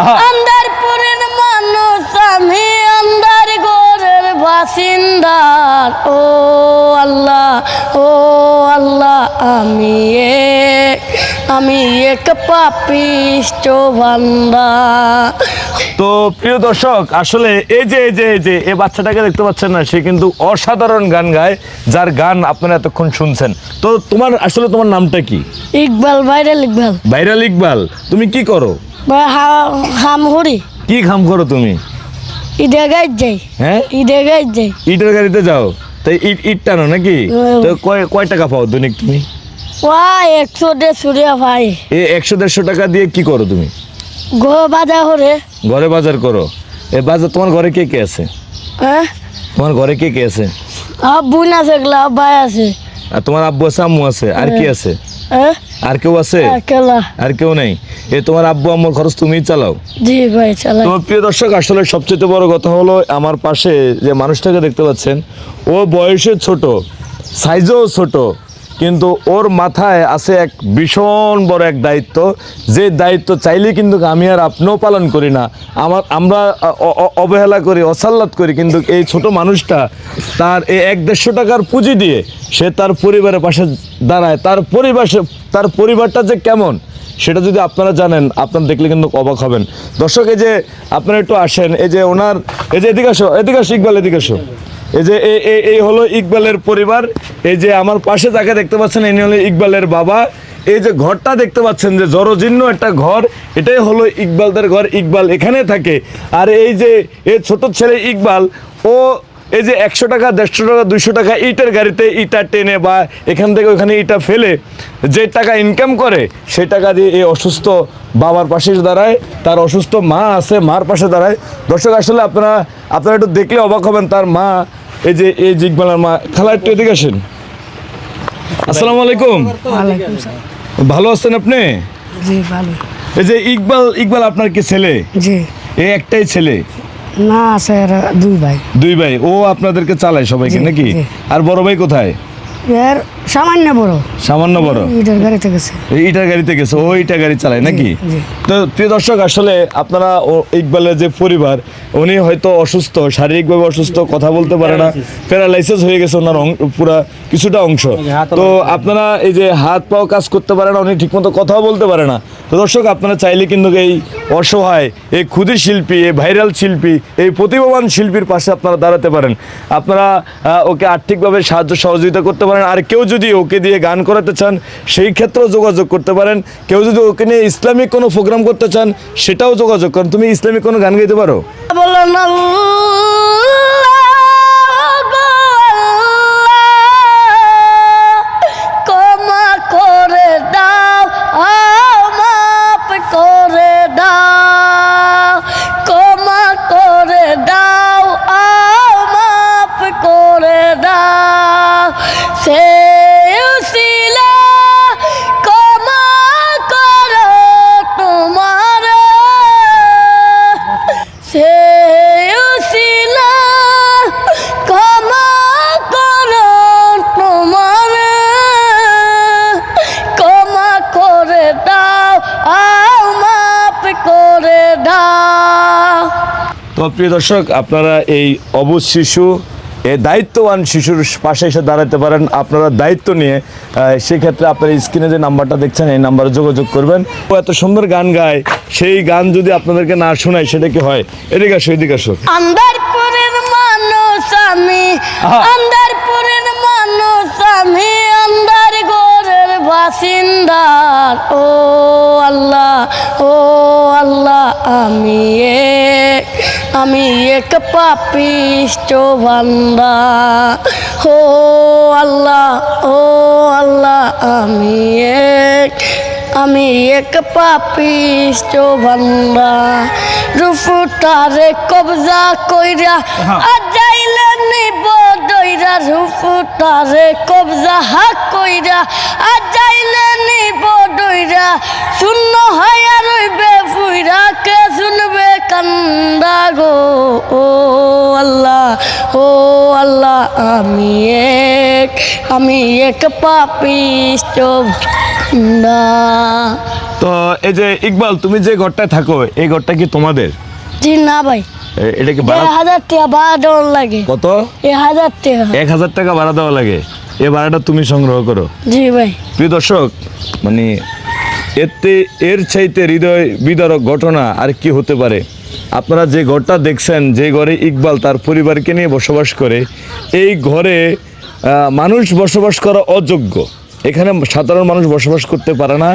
আহা। আন্দারপুরের মানুষ আমি আন্দার গোরের বাসিন্দার ও আল্লাহ ও আল্লাহ আমি এক আমি এক পাপিষ্ট বান্দা। তো প্রিয় দর্শক আসলে এই যে এই যে এই যে এই বাচ্চাটাকে দেখতে পাচ্ছেন না সে কিন্তু অসাধারণ গান গায় যার গান আপনারা এতক্ষণ শুনছেন। তো তোমার আসলে তোমার নামটা কি? ইকবাল ভাইরাল ইকবাল। ভাইরাল ইকবাল তুমি কি করো? হাম হরি কি খাম করো তুমি? ঈদে গাইড যাই। হ্যাঁ ঈদে গাইড যাই। ইটের গাড়িতে যাও। তাই ইট ইট টানো নাকি? তো কয় কয় টাকা পাও দৈনিক তুমি? ওয়া একশো দেড়শো রে ভাই। এই একশো দেড়শো টাকা দিয়ে কি করো তুমি? গো বাজা হরে ঘরে বাজার করো এ বাজার তোমার ঘরে কে কে আছে? হ্যাঁ তোমার ঘরে কে কে আছে? আর বোন আছে গলা ভাই আছে। আর তোমার আব্বু আছে আম্মু আছে আর কি আছে? হ্যাঁ আর কেউ আছে? কেলা আর কেউ নেই? এ তোমার আব্বু আম্মুর খরচ তুমি চালাও। জি ভাই চালাই। তোমার প্রিয় দর্শক আসলে সবচেয়ে বড় কথা হলো আমার পাশে যে মানুষটাকে দেখতে পাচ্ছেন ও বয়সে ছোট সাইজও ছোট কিন্তু ওর মাথায় আছে এক ভীষণ বড় এক দায়িত্ব। যে দায়িত্ব চাইলে কিন্তু আমি আর আপনিও পালন করি না। আমার, আমরা অবহেলা করি, অসাল্লাত করি, কিন্তু এই ছোট মানুষটা তার এই এক দেড়শো টাকার পুঁজি দিয়ে সে তার পরিবারের পাশে দাঁড়ায়। তার পরিবার তার পরিবারটা যে কেমন, সেটা যদি আপনারা জানেন, আপনারা দেখলে কিন্তু অবাক হবেন। দর্শক, এই যে আপনারা একটু আসেন, এই যে ওনার, এই যে এদিকে আসো এদিকে আসো, ইকবাল, এদিকে আসো। এই যে এই হলো ইকবালের পরিবার। এই যে আমার পাশে যাকে দেখতে পাচ্ছেন, ইনি হলো ইকবালের বাবা। এই যে ঘরটা দেখতে পাচ্ছেন যে জরজীর্ণ একটা ঘর, এটাই হলো ইকবালদের ঘর। ইকবাল এখানে থাকে। আর এই যে এই ছোট ছেলে ইকবাল, ও এই যে একশো টাকা, দেড়শো টাকা, দুইশো টাকা ইটের গাড়িতে ইটা টেনে বা এখান থেকে ওখানে ইটা ফেলে যে টাকা ইনকাম করে, সেই টাকা দিয়ে এই অসুস্থ বাবার পাশে দাঁড়ায়। তার অসুস্থ মা আছে, মার পাশে দাঁড়ায়। দর্শক, আসলে আপনারা আপনারা একটু দেখলে অবাক হবেন, তার মা এই যে এই জিগবালার মা খালা একটু এদিকে আসেন। আসসালামু আলাইকুম। ভালো আছেন আপনি? জি ভালো। এই যে ইকবাল ইকবাল আপনার কি ছেলে? জি। এই একটাই ছেলে? না আছে দুই ভাই। দুই ভাই। ও আপনাদেরকে চালায় সবাইকে নাকি? আর বড় ভাই কোথায়? এর সামান্য বড়। সামান্য বড়? ঈদের গাড়িতে গেছে। ইটার গাড়িতে গেছে? ও ইটা গাড়ি চালায় নাকি? তো প্রিয় দর্শক আসলে আপনারা ইকবালের যে পরিবার উনি হয়তো অসুস্থ শারীরিকভাবে অসুস্থ কথা বলতে পারে না। প্যারালাইসিস হয়ে গেছে ওনার পুরা কিছুটা অংশ। তো আপনারা এই যে হাত পাও কাজ করতে পারে না উনি ঠিকমতো কথাও বলতে পারে না। তো দর্শক আপনারা চাইলে কিন্তু এই অসহায় এই ক্ষুদির শিল্পী এই ভাইরাল শিল্পী এই প্রতিভাবান শিল্পীর পাশে আপনারা দাঁড়াতে পারেন। আপনারা আহ, ওকে আর্থিকভাবে সাহায্য সহযোগিতা করতে পারেন। আর কেউ যদি ওকে দিয়ে গান করাতে চান, সেই ক্ষেত্রেও যোগাযোগ করতে পারেন। কেউ যদি ওকে নিয়ে ইসলামিক কোনো প্রোগ্রাম করতে চান, সেটাও যোগাযোগ করেন। তুমি ইসলামিক কোনো গান গাইতে পারো? বলেন তো প্রিয় দর্শক আপনারা এই অবুজ শিশু এই দায়িত্ববান শিশুর পাশে এসে দাঁড়াতে পারেন। আপনারা দায়িত্ব নিয়ে সেক্ষেত্রে আপনার স্ক্রিনে যে নাম্বারটা দেখছেন এই নাম্বারে যোগাযোগ করবেন। ও এত সুন্দর গান গায় সেই গান যদি আপনাদেরকে না শোনায় সেটা কি হয়? এদিকে আসো এদিকে আসো। আন্দারপুরের মানুষ আমি আন্দারপুরের মানুষ আমি আন্দার গোরের বাসিন্দার ও আল্লাহ ও আল্লাহ আমি। আমি এক পাপিষ্ট বান্দা। ও আল্লাহ ও আল্লাহ আমি এক আমি এক পাপিষ্ট বান্দা। রুফুটারে কবজা কইরা আজাইলে নিব দইরা রুফুটারে কবজা হাক কইরা আজাইলে নিব আমি এক আমি এক পাপিষ্ট না। তো এই যে ইকবাল তুমি যে ঘরটায় থাকো এই ঘরটা কি তোমাদের? জি না ভাই। এটা কি ভাড়া? হাজার টাকা ভাড়া দেওয়ার লাগে। কত? এ হাজার টাকা। এক হাজার টাকা ভাড়া দেওয়া লাগে। এই ভাড়াটা তুমি সংগ্রহ করো। জি ভাই। প্রিয় দর্শক মানে এতে এর চাইতে হৃদয় বিদারক ঘটনা আর কি হতে পারে? আপনারা যে ঘরটা দেখছেন, যে ঘরে ইকবাল তার পরিবারকে নিয়ে বসবাস করে, এই ঘরে মানুষ বসবাস করা অযোগ্য। এখানে সাধারণ মানুষ বসবাস করতে পারে না,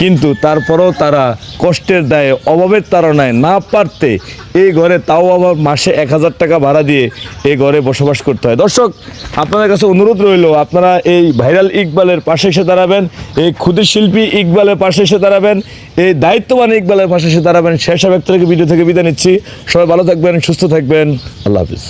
কিন্তু তারপরেও তারা কষ্টের দায়ে, অভাবের তাড়নায় না পারতে এই ঘরে তাও আবার মাসে এক হাজার টাকা ভাড়া দিয়ে এই ঘরে বসবাস করতে হয়। দর্শক, আপনাদের কাছে অনুরোধ রইল, আপনারা এই ভাইরাল ইকবালের পাশে এসে দাঁড়াবেন, এই ক্ষুদ্র শিল্পী ইকবালের পাশে এসে দাঁড়াবেন, এই দায়িত্ববান ইকবালের পাশে এসে দাঁড়াবেন শেষ ব্যক্তি ভিডিও থেকে বিদায় নিচ্ছি। সবাই ভালো থাকবেন, সুস্থ থাকবেন, আল্লাহ হাফিজ।